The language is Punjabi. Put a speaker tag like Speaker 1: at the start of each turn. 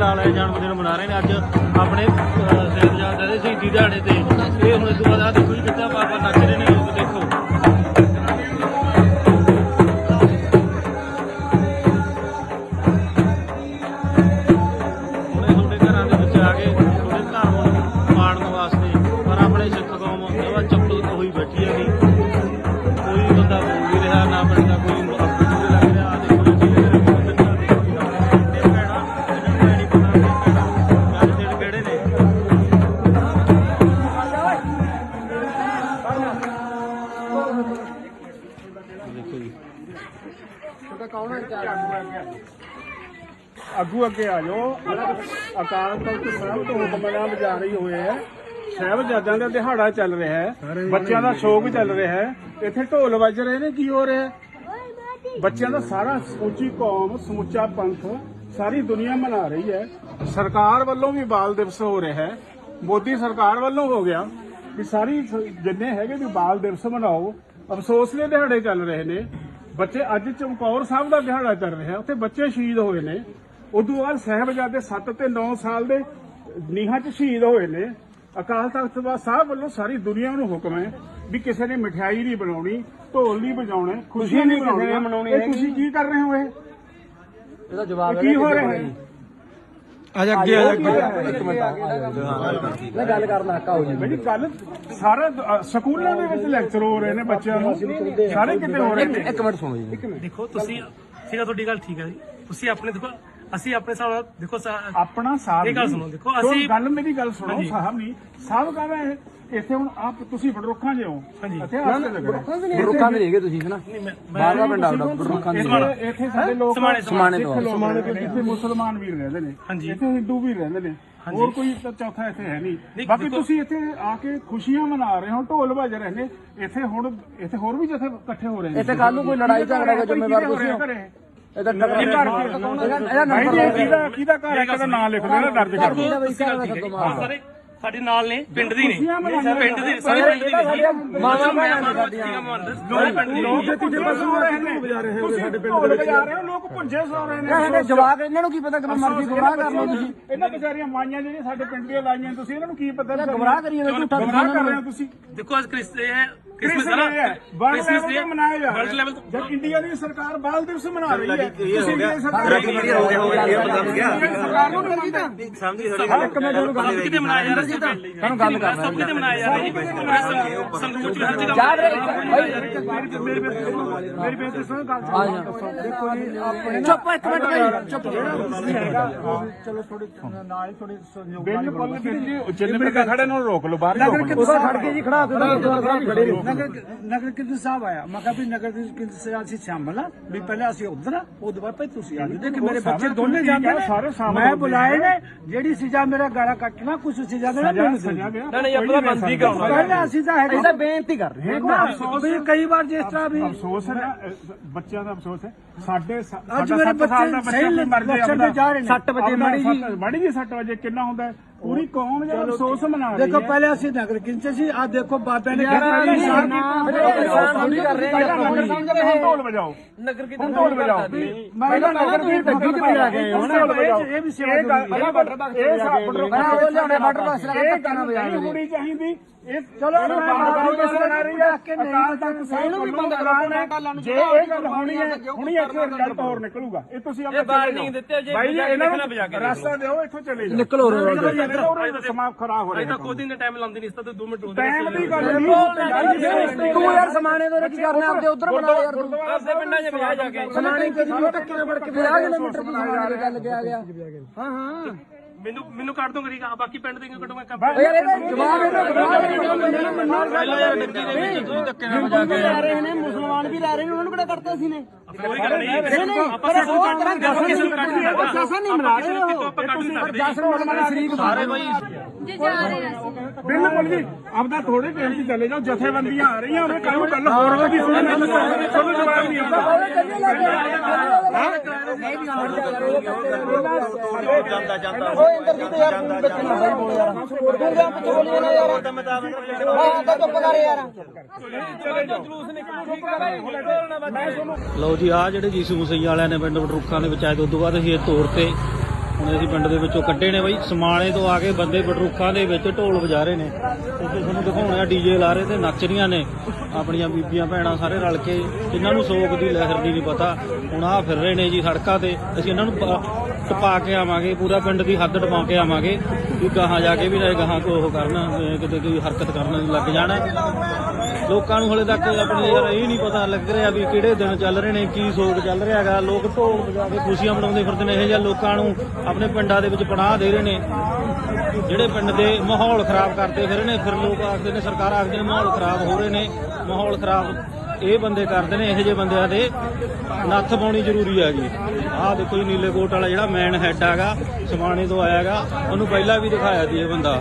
Speaker 1: ਨਾਲ ਇਹ ਜਨਮ ਦਿਨ ਮਨਾ ਰਹੇ ਨੇ। ਅੱਜ ਆਪਣੇ ਸੇਵਜਾਦ ਦੇ ਸ਼ਹੀਦੀ ਦਿਹਾੜੇ ਤੇ ਇਹ ਹੁਣ ਇਸ ਤੋਂ ਬਾਅਦ ਆ ਦੇਖੋ ਕਿੱਦਾਂ ਪਾਪਾ ਨੱਚ ਰਹੇ ਨੇ।
Speaker 2: ਅੱਗੂ ਅੱਗੇ ਆ ਜਾਓ। ਅਕਾਲ ਤਖਤ ਸਾਹਿਬ ਤੋਂ ਹੁਕਮਨਾਮਾ ਜਾਰੀ ਹੋਏ ਹੈ। ਸਾਹਿਬਜ਼ਾਦਿਆਂ ਦਾ ਦਿਹਾੜਾ ਚੱਲ ਰਿਹਾ ਹੈ। ਬੱਚਿਆਂ ਦਾ ਸ਼ੋਕ ਚੱਲ ਰਿਹਾ ਹੈ। ਇੱਥੇ ਢੋਲ ਵੱਜ ਰਹੇ ਨੇ ਕੀ ਹੋ ਰਿਹਾ ਹੈ? ਬੱਚਿਆਂ ਦਾ ਸਾਰਾ ਸਮੁੱਚੀ ਕੌਮ ਸਮੁੱਚਾ ਪੰਥ ਸਾਰੀ ਦੁਨੀਆ ਮਨਾ ਰਹੀ ਹੈ। ਸਰਕਾਰ ਵੱਲੋਂ ਵੀ ਬਾਲ ਦਿਵਸ ਹੋ ਰਿਹਾ ਹੈ। ਮੋਦੀ ਸਰਕਾਰ ਵੱਲੋਂ ਹੋ ਗਿਆ ਕਿ ਸਾਰੀ ਜਿੰਨੇ ਹੈਗੇ ਵੀ ਬਾਲ ਦਿਵਸ ਮਨਾਓ। ਅਫਸੋਸ ਦੇ ਦਿਹਾੜੇ ਚੱਲ ਰਹੇ ਨੇ। ਬੱਚੇ ਅੱਜ ਚਮਕੌਰ ਸਾਹਿਬ ਦਾ ਦਿਹਾੜਾ ਚੱਲ ਰਿਹਾ। ਉੱਥੇ ਬੱਚੇ ਸ਼ਹੀਦ ਹੋਏ ਨੇ। ਉਦੋਂ ਬਾਅਦ ਸਾਹਿਬਜ਼ਾਦੇ 7 ਤੇ 9 ਸਾਲ ਦੇ ਨੀਹਾਂ 'ਚ ਸ਼ਹੀਦ ਹੋਏ ਨੇ। ਅਕਾਲ ਤਖਤ ਸਾਹਿਬ ਵੱਲੋਂ ਸਾਰੀ ਦੁਨੀਆ ਨੂੰ ਹੁਕਮ ਹੈ ਵੀ ਕਿਸੇ ਨੇ ਮਠਿਆਈ ਨਹੀਂ ਬਣਾਉਣੀ ਢੋਲ ਨਹੀਂ ਵਜਾਉਣੇ ਖੁਸ਼ੀਆਂ ਨਹੀਂ ਮਨਾਉਣੀਆਂ ਇਹ ਤੁਸੀਂ ਕੀ ਕਰ ਰਹੇ ਹੋ ਇਹ?
Speaker 3: ਇਹਦਾ ਜਵਾਬ
Speaker 2: ਕੀ ਹੋ ਰਿਹਾ ਹੈ?
Speaker 4: ਅੱਜ ਅੱਗੇ ਆ ਅੱਗੇ।
Speaker 3: ਇੱਕ ਮਿੰਟ ਮੈਂ ਗੱਲ ਕਰਨਾ ਹੱਕਾ ਹੋ ਜੀ
Speaker 2: ਬਈ ਗੱਲ ਸਾਰਾ ਅ, ਸਕੂਲਾਂ ਦੇ ਵਿੱਚ ਲੈਕਚਰ ਹੋ ਰਹੇ ਨੇ ਬੱਚਿਆਂ ਨੂੰ। ਸਾਰੇ ਕਿਤੇ ਹੋ ਰਹੇ ਨੇ।
Speaker 3: ਇੱਕ ਮਿੰਟ ਸੁਣੋ ਜੀ।
Speaker 5: ਦੇਖੋ ਤੁਸੀਂ ਠੀਕ ਆ ਤੁਹਾਡੀ ਗੱਲ ਠੀਕ ਹੈ ਜੀ। ਤੁਸੀਂ ਆਪਣੇ ਦੇਖੋ ਅਸੀਂ ਆਪਣੇ ਹਿਸਾਬ ਨਾਲ ਦੇਖੋ ਸਾ-
Speaker 2: ਆਪਣਾ ਸਾਥ
Speaker 5: ਇਹ ਗੱਲ। ਸੁਣੋ, ਦੇਖੋ ਅਸੀਂ-
Speaker 2: ਗੱਲ ਮੇਰੀ ਗੱਲ ਸੁਣੋ
Speaker 5: ਹਾਂਜੀ।
Speaker 2: ਸਾਹਿਬ ਨਹੀਂ ਸਾਹਿਬ ਕਹ ਰਹੇ ਇੱਥੇ ਹੁਣ ਆਪ ਤੁਸੀਂ ਬੜਰੁੱਖਾਂ ਜੇ ਹੋ।
Speaker 5: ਹਾਂਜੀ।
Speaker 2: ਇੱਥੇ ਆਸ ਤੇ ਲੱਗ ਰਿਹਾ
Speaker 3: ਰੁੱਖਾਂ ਦੇ ਨਹੀਂਗੇ ਤੁਸੀਂ ਹਨਾ
Speaker 5: ਨਹੀਂ ਮੈਂ
Speaker 3: ਬਾਹਰ ਦਾ ਪਿੰਡ ਆਉਂਦਾ ਰੁੱਖਾਂ ਦੇ ਨਹੀਂ
Speaker 2: ਇੱਥੇ ਇੱਥੇ ਸਾਡੇ ਲੋਕ
Speaker 5: ਸਮਾਣੇ-
Speaker 3: ਸਮਾਣੇ ਤੋਂ।
Speaker 2: ਲੋਕ ਰਹਿੰਦੇ ਨੇ, ਇੱਥੇ ਮੁਸਲਮਾਨ ਵੀ ਰਹਿੰਦੇ ਨੇ।
Speaker 5: ਹਾਂਜੀ।
Speaker 2: ਇੱਥੇ ਹਿੰਦੂ ਵੀ ਰਹਿੰਦੇ ਨੇ। ਹੋਰ ਕੋਈ ਤਾਂ ਚੌਥਾ ਇੱਥੇ ਹੈ ਨਹੀਂ।
Speaker 5: ਨਹੀਂ,
Speaker 2: ਬਾਕੀ
Speaker 5: ਦੇਖੋ-
Speaker 2: ਤੁਸੀਂ ਇੱਥੇ ਆ ਕੇ ਖੁਸ਼ੀਆਂ ਮਨਾ ਰਹੇ ਹੋ ਢੋਲ ਵੱਜ ਰਹੇ ਨੇ। ਇੱਥੇ ਹੁਣ ਇੱਥੇ ਹੋਰ ਵੀ ਜਿੱਥੇ ਇਕੱਠੇ ਹੋ ਰਹੇ ਨੇ।
Speaker 3: ਇੱਥੇ ਕੱਲ ਨੂੰ ਕੋਈ ਲੜਾਈ ਝਗੜਾ ਦਾ ਜ਼ਿੰਮੇਵਾਰ ਤੁਸੀਂ ਹੋ?
Speaker 2: ਘਰੇ?
Speaker 3: ਇਹਦਾ
Speaker 2: ਘਰ
Speaker 3: ਨੰਬਰ
Speaker 2: ਕਿਹਦਾ ਕਿਹਦਾ ਘਰ ਹੈ ਕਿਹਦਾ ਨਾਂ। ਲਿਖ ਦੇਣਾ
Speaker 5: ਜੀ। ਆਹ ਸਾਰੇ ਸਾਡੇ ਨਾਲ ਨੇ ਪਿੰਡ ਦੀ ਨੇ।
Speaker 2: ਮਨਾਈਆਂ
Speaker 5: ਪਿੰਡ ਦੇ ਸਾਰੇ ਪਿੰਡ ਦੀ ਨੇ।
Speaker 3: ਮਾਵਾਂ
Speaker 5: ਮੈਂ
Speaker 3: ਭੈਣਾਂ
Speaker 5: ਮਾਂ
Speaker 3: ਸਾਡੀਆਂ।
Speaker 5: ਠੀਕ ਆ ਮੰਨਦਾ ਸਾਰੇ ਪਿੰਡ ਦੀ
Speaker 2: ਲੋਕ
Speaker 5: ਨੇ।
Speaker 2: ਤੀਜੇ ਪਾਸੇ ਹੋ ਰਹੇ ਨੇ ਤੁਸੀਂ ਸਾਡੇ ਪਿੰਡ ਦੇ ਵਿੱਚ। ਜਾ ਰਹੇ ਹੋ ਲੋਕ ਪੁੰਜੇ ਸੋ ਰਹੇ ਨੇ
Speaker 3: ਇਹਦੇ ਜਵਾਬ ਇਹਨਾਂ ਨੂੰ ਕੀ ਪਤਾ ਕਿ ਮਰਜ਼ੀ ਗੁੰਮਰਾਹ ਕਰ ਲਓ ਤੁਸੀਂ।
Speaker 2: ਇਹਨਾਂ ਵਿਚਾਰੀਆਂ ਮਾਈਆਂ ਜਿਹੜੀਆਂ ਸਾਡੇ ਪਿੰਡ ਦੀਆਂ ਲਾਈਆਂ ਤੁਸੀਂ ਇਹਨਾਂ ਨੂੰ ਕੀ ਪਤਾ?
Speaker 3: ਗੁੰਮਰਾਹ ਕਰੀ ਜਾਂਦੇ ਝੂਠਾ
Speaker 2: ਗੁੰਮਰਾਹ ਕਰ ਰਹੇ ਹੋ ਤੁਸੀਂ?
Speaker 5: ਦੇਖੋ ਅੱਜ ਕ੍ਰਿਸ ਇਹ ਹੈ।
Speaker 2: ਕ੍ਰਿਸਮਸ ਹੈ ਵਰਲਡ
Speaker 5: ਕ੍ਰਿਸਮਸ
Speaker 2: ਲੈਵਲ
Speaker 5: ਡੇ
Speaker 2: ਤੇ ਮਨਾਇਆ ਜਾ
Speaker 5: ਵਰਲਡ
Speaker 2: ਰਿਹਾ।
Speaker 5: ਲੈਵਲ
Speaker 2: ਹੈ ਜਦ ਇੰਡੀਆ ਦੀ ਸਰਕਾਰ ਬਾਲ ਦਿਵਸ ਮਨਾ ਰਹੀ ਹੈ। ਤੁਸੀਂ ਦੀ ਸਰਕਾਰ
Speaker 3: ਹੋ ਗਿਆ ਹੋ ਗਿਆ ਇਹ ਪਤਾ ਗਿਆ।
Speaker 2: ਸਰਕਾਰ ਨੂੰ ਨਹੀਂ ਮੰਨਦੇ
Speaker 3: ਇੱਕ ਮਿੰਟ ਉਹਨੂੰ ਗੱਲ
Speaker 5: ਕਿਤੇ ਮਨਾਇਆ ਜਾ ਰਿਹਾ
Speaker 3: ਤੁਹਾਨੂੰ ਗੱਲ ਕਰਨਾ
Speaker 5: ਸਭ ਕਿਤੇ ਮਨਾਇਆ ਜਾ। ਰਿਹਾ ਸੰਕੋਚ ਹਰ ਜਗ੍ਹਾ
Speaker 3: ਯਾਦ ਰਹੇ
Speaker 2: ਮੇਰੀ ਬੇਨਤੀ ਸੁਣੋ ਗੱਲ
Speaker 3: ਆ ਜਾ।
Speaker 2: ਦੇਖੋ ਜੀ ਆਪਣੇ
Speaker 3: ਚੁੱਪ ਇੱਕ ਮਿੰਟ ਭਾਈ। ਚੁੱਪ।
Speaker 2: ਚਲੋ ਥੋੜੀ ਨਾਲ ਹੀ ਥੋੜੀ ਸੰਯੋਗ ਬਿਲਕੁਲ ਜੀ ਜਿੰਨੇ ਵੀ ਖੜੇ ਨੂੰ ਰੋਕ ਲਓ ਬਾਹਰ ਰੋਕ ਲਓ।
Speaker 3: ਉਹਦਾ ਖੜ ਕੇ ਜੀ ਖੜਾ ਕੇ ਗੁਰਦੁਆਰਾ ਸਾਹਿਬ ਖੜੇ ਰਹੋ
Speaker 6: ਨਗਰ ਨਗਰ ਕੀਰਤਨ ਸਾਹਿਬ ਆਇਆ। ਮੈਂ ਕਿਹਾ ਵੀ ਨਗਰ ਕੀਰਤਨ ਸਾਹਿਬ ਅਸੀਂ ਸ਼ਾਮਲ ਆ। ਵੀ ਪਹਿਲਾਂ ਅਸੀਂ ਉਧਰ ਆ ਉਹ ਬਾਅਦ ਭਾਈ ਤੁਸੀਂ ਆ ਜਾਓ। ਕਿ ਮੇਰੇ ਬੱਚੇ ਦੋਨੇ ਜਾਂਦੇ ਨੇ। ਮੈਂ ਬੁਲਾਏ ਨੇ। ਜਿਹੜੀ ਸਜ਼ਾ ਮੇਰਾ ਗਾਲਾ ਕੱਟਣਾ ਕੁਝ ਸਜ਼ਾ
Speaker 2: ਸਜ਼ਾ
Speaker 6: ਦੇਣਾ
Speaker 2: ਗਿਆ
Speaker 5: ਨਹੀਂ ਆਪਣਾ ਬੰਦੀ ਕਰਾਉਣਾ
Speaker 6: ਪਹਿਲਾਂ ਅਸੀਂ ਤਾਂ ਹੈਗੇ
Speaker 3: ਬੇਨਤੀ ਕਰ ਰਹੇ ਹਾਂ।
Speaker 6: ਅਫਸੋਸ ਕਈ ਵਾਰ ਜਿਸ ਤਰ੍ਹਾਂ ਵੀ
Speaker 2: ਅਫਸੋਸ ਹੈ ਬੱਚਿਆਂ ਦਾ ਅਫਸੋਸ ਹੈ। ਸਾਡੇ
Speaker 6: ਅੱਜ
Speaker 2: ਸਾਡਾ
Speaker 6: ਮੇਰੇ
Speaker 2: ਦਾ
Speaker 6: ਬੱਚੇ ਸਹੀ
Speaker 2: ਮਰ ਜਾਏ
Speaker 6: ਲੱਛਣ ਤੇ ਜਾ ਰਹੇ ਨੇ।
Speaker 3: ਸੱਟ ਵਜੇ
Speaker 2: ਆਪਣਾ
Speaker 3: ਮਾੜੀ ਜੀ
Speaker 2: ਮਾੜੀ ਜੀ 6 ਵਜੇ ਕਿੰਨਾ ਹੁੰਦਾ? ਪੂਰੀ ਕੌਮ ਜਿਹੜਾ ਅਫਸੋਸ ਮਨਾ ਰਹੀ
Speaker 6: ਦੇਖੋ
Speaker 2: ਹੈ
Speaker 6: ਪਹਿਲੇ ਅਸੀਂ ਨਗਰ ਕੀਰਤਨ ਸੀ ਆ ਦੇਖੋ ਬਾਬਿਆਂ ਨੇ
Speaker 3: ਫਿਰ ਇਹ ਇਨਸਾਨ ਥੋੜ੍ਹੀ ਕਰ ਰਹੇ ਆ
Speaker 2: ਨਗਰ। ਕੀਰਤਨ ਹੁਣ ਢੋਲ ਵਜਾਓ
Speaker 5: ਨਗਰ
Speaker 2: ਹੁਣ ਢੋਲ ਵਜਾਓ ਪਹਿਲਾਂ ਨਗਰ ਕੀਰਤਨ
Speaker 6: ਦੁੱਧ ਵੀ ਆ ਗਏ
Speaker 2: ਹੁਣ
Speaker 6: ਇਹ ਵੀ ਸੇਵਾ
Speaker 2: ਇਹ
Speaker 6: ਜ਼ਰੂਰੀ ਹੈ।
Speaker 2: ਇਹ
Speaker 3: ਮੈਂ ਉਹ ਲਿਆਉਣੇ ਬਾਕਸ ਲਗਾ
Speaker 2: ਇਹ
Speaker 3: ਧੱਕਾ ਨਾ
Speaker 2: ਗੱਲ
Speaker 3: ਵਜਾ
Speaker 2: ਨਹੀਂ
Speaker 3: ਮੇਰੇ।
Speaker 2: ਹੋਣੀ ਚਾਹੀਦੀ ਇਹ ਚਲੋ ਮੈਂ ਬਾਬਾ ਜੀ ਬਣਾ ਰਹੀ ਹੈ ਕਿ ਨਹੀਂ ਇਹਨੂੰ ਵੀ ਬੰਦ ਕਰਾਉਣਾ ਜੇ ਇਹ ਗੱਲ ਹੋਣੀ ਹੈ ਹੁਣੀ ਇੱਥੇ ਰਿਜ਼ਲਟ ਹੋਰ ਨਿਕਲੂਗਾ ਇਹ ਤੁਸੀਂ ਆਪਣੇ
Speaker 5: ਵਾਰਨਿੰਗ ਦਿੱਤੇ ਜੇ ਕੇ
Speaker 2: ਇਹਨਾਂ ਨੂੰ ਰਸਤਾ ਦਿਓ ਇੱਥੋਂ ਚਲੇ ਜਾਓ।
Speaker 3: ਨਿਕਲੋ।
Speaker 2: ਨਿਕਲੋ ਸਮਾਂ ਖਰਾਬ ਹੋ ਰਿਹਾ
Speaker 5: ਤਾਂ ਕੋਈ ਦਿਨ ਦਾ ਟਾਈਮ ਲਾਉਂਦੀ ਨਹੀਂ ਇਸ ਤਾਂ 2 ਮਿੰਟ ਹੋ
Speaker 2: ਟਾਈਮ ਦੀ ਗੱਲ ਨਹੀਂ
Speaker 3: ਤੂੰ ਯਾਰ ਸਮਾਣੇ ਦੇ ਕੀ ਕਰਨਾ ਆਪਦੇ ਉਧਰ ਬਣਾ ਯਾਰ ਤੂੰ।
Speaker 5: ਆਪਦੇ ਪਿੰਡਾਂ 'ਚ ਵਜਾ ਜਾ ਕੇ।
Speaker 3: ਸਮਾਣੇ ਉਹ ਟੱਕੇ ਨਾਲ ਵੜ ਕੇ 50 ਕਿਲੋਮੀਟਰ ਦੀ ਸਮਾਣੇ ਗੱਲ ਗਿਆ ਗਿਆ। ਹਾਂ ਹਾਂ।
Speaker 5: ਮੈਨੂੰ ਮੈਨੂੰ ਕੱਢ ਦੋ ਕਰੀ ਬਾਕੀ ਪਿੰਡ ਦੇ ਕੱਢੋ? ਮੈਂ ਕੰਮ
Speaker 3: ਯਾਰ ਇਹਦਾ ਜਵਾਬ ਇਹਦਾ ਜਵਾਬ ਇਹਦਾ ਲੈ ਰਹੇ ਨੇ ਮੁਸਲਮਾਨ ਵੀ ਲੈ ਰਹੇ ਨੇ ਉਹਨਾਂ ਨੂੰ ਕਿਹੜਾ ਕਰਤਾ ਸੀ ਨੇ?
Speaker 5: ਕੋਈ ਗੱਲ ਨਹੀਂ। ਆਪਾਂ ਸਿਰ ਨੂੰ ਕੱਢ ਦਾਂਗੇ ਕਿਸੇ ਨੂੰ ਕੱਢ ਨਹੀਂ
Speaker 3: ਜਸਨ ਨਹੀਂ ਮਨਾ ਰਹੇ ਹੋ
Speaker 5: ਆਪਾਂ ਕੱਢ ਨਹੀਂ ਸਕਦੇ?
Speaker 3: ਜਸਨ ਮੁਸਲਮਾਨ ਸ਼ਰੀਕ ਸਾਰੇ ਬਾਈ
Speaker 7: ਜੇ ਜਾ ਰਹੇ ਅਸੀਂ।
Speaker 2: ਬਿਲਕੁਲ ਜੀ ਆਪਦਾ ਥੋੜੇ ਟਾਈਮ 'ਚ ਚਲੇ ਜਾਓ ਜਥੇਬੰਦੀਆਂ ਆ ਰਹੀਆਂ ਉਹਨੇ ਕੱਲ ਨੂੰ ਗੱਲ ਹੋਰ ਹੋਵੇਗੀ ਤੁਹਾਨੂੰ ਤੁਹਾਨੂੰ ਜਵਾਬ ਨਹੀਂ ਆਉਂਦਾ।
Speaker 3: ਓਏ ਇੰਦਰ ਜੀ ਤੇ ਯਾਰ ਤੂੰ ਵਿੱਚ ਨਾ ਬਾਈ ਬੋਲ ਯਾਰ ਤੂੰ ਦੇ ਆਪ ਬੋਲੀ ਨਾ ਯਾਰ। ਹਾਂ ਤਾਂ ਚੁੱਪ ਕਰ ਯਾਰ।
Speaker 1: ਲਓ ਜੀ ਆ ਜਿਹੜੇ ਯੀਸੂ ਮਸੀਹ ਵਾਲਿਆਂ ਨੇ ਪਿੰਡ ਬਟਰੁੱਖਾਂ ਦੇ ਵਿੱਚ ਆਏ ਤੇ ਬਾਅਦ ਅਸੀਂ ਇਹ ਤੋਰ ਤੇ ਹੁਣ ਅਸੀਂ ਪਿੰਡ ਦੇ ਵਿੱਚੋਂ ਕੱਢੇ ਨੇ ਬਈ। ਸਮਾਣੇ ਤੋਂ ਆ ਕੇ ਬੰਦੇ ਬਟਰੂਕਾਂ ਦੇ ਵਿੱਚ ਢੋਲ ਵਜਾ ਰਹੇ ਨੇ। ਤੇ ਤੁਹਾਨੂੰ ਦਿਖਾਉਣੇ ਆ ਡੀਜੇ ਲਾ ਰਹੇ ਤੇ ਨੱਚ ਰਹੀਆਂ ਨੇ। ਆਪਣੀਆਂ ਬੀਬੀਆਂ ਭੈਣਾਂ ਸਾਰੇ ਰਲ ਕੇ। ਜਿਨ੍ਹਾਂ ਨੂੰ ਸੋਗ ਦੀ ਲਹਿਰ ਦੀ ਨਹੀਂ ਪਤਾ। ਹੁਣ ਆ ਫਿਰ ਰਹੇ ਨੇ ਜੀ ਸੜਕਾਂ ਤੇ। ਅਸੀਂ ਇਹਨਾਂ ਨੂੰ ਪ- ਟਪਾ ਕੇ ਆਵਾਂਗੇ, ਪੂਰਾ ਪਿੰਡ ਦੀ ਹੱਦ ਟਪਾ ਕੇ ਆਵਾਂਗੇ ਵੀ ਗਾਹਾਂ ਜਾ ਕੇ ਵੀ ਨਾ ਗਾਹਾਂ ਕੋ ਉਹ ਕਰਨ ਕਿਤੇ ਕੋਈ ਹਰਕਤ ਕਰਨ ਲੱਗ ਜਾਣਾ। ਲੋਕਾਂ ਨੂੰ ਹਲੇ ਤੱਕ ਆਪਣੇ ਯਾਰ ਇਹ ਨਹੀਂ ਪਤਾ ਲੱਗ ਰਿਹਾ ਵੀ ਕਿਹੜੇ ਦਿਨ ਚੱਲ ਰਹੇ ਨੇ, ਕੀ ਸੋਗ ਚੱਲ ਰਿਹਾ ਹੈਗਾ। ਲੋਕ ਢੋਲ ਵਜਾ ਕੇ ਖੁਸ਼ੀਆਂ ਮਨਾਉਂਦੇ ਫਿਰਦੇ ਨੇ, ਇਹ ਜਿਹਾ ਲੋਕਾਂ ਨੂੰ ਆਪਣੇ ਪਿੰਡਾਂ ਦੇ ਵਿੱਚ ਪਨਾਹ ਦੇ ਰਹੇ ਨੇ। ਜਿਹੜੇ ਪਿੰਡ ਦੇ ਮਾਹੌਲ ਖਰਾਬ ਕਰਦੇ ਫਿਰ ਨੇ, ਫਿਰ ਲੋਕ ਆਖਦੇ ਨੇ, ਸਰਕਾਰ ਆਖਦੇ ਨੇ ਮਾਹੌਲ ਖਰਾਬ ਹੋ ਰਹੇ ਨੇ, ਮਾਹੌਲ ਖਰਾਬ ਇਹ ਬੰਦੇ ਕਰਦੇ ਨੇ, ਇਹੋ ਜਿਹੇ ਬੰਦਿਆਂ ਦੇ ਨੱਥ ਪਾਉਣੀ ਜ਼ਰੂਰੀ ਹੈਗੀ। ਆਹ ਦੇਖੋ ਜੀ, ਨੀਲੇ ਕੋਟ ਵਾਲਾ ਜਿਹੜਾ ਮੈਨ ਹੈਡ ਹੈਗਾ, ਸਮਾਣੇ ਤੋਂ ਆਇਆ ਹੈਗਾ, ਉਹਨੂੰ ਪਹਿਲਾਂ ਵੀ ਦਿਖਾਇਆ ਸੀ ਇਹ ਬੰਦਾ।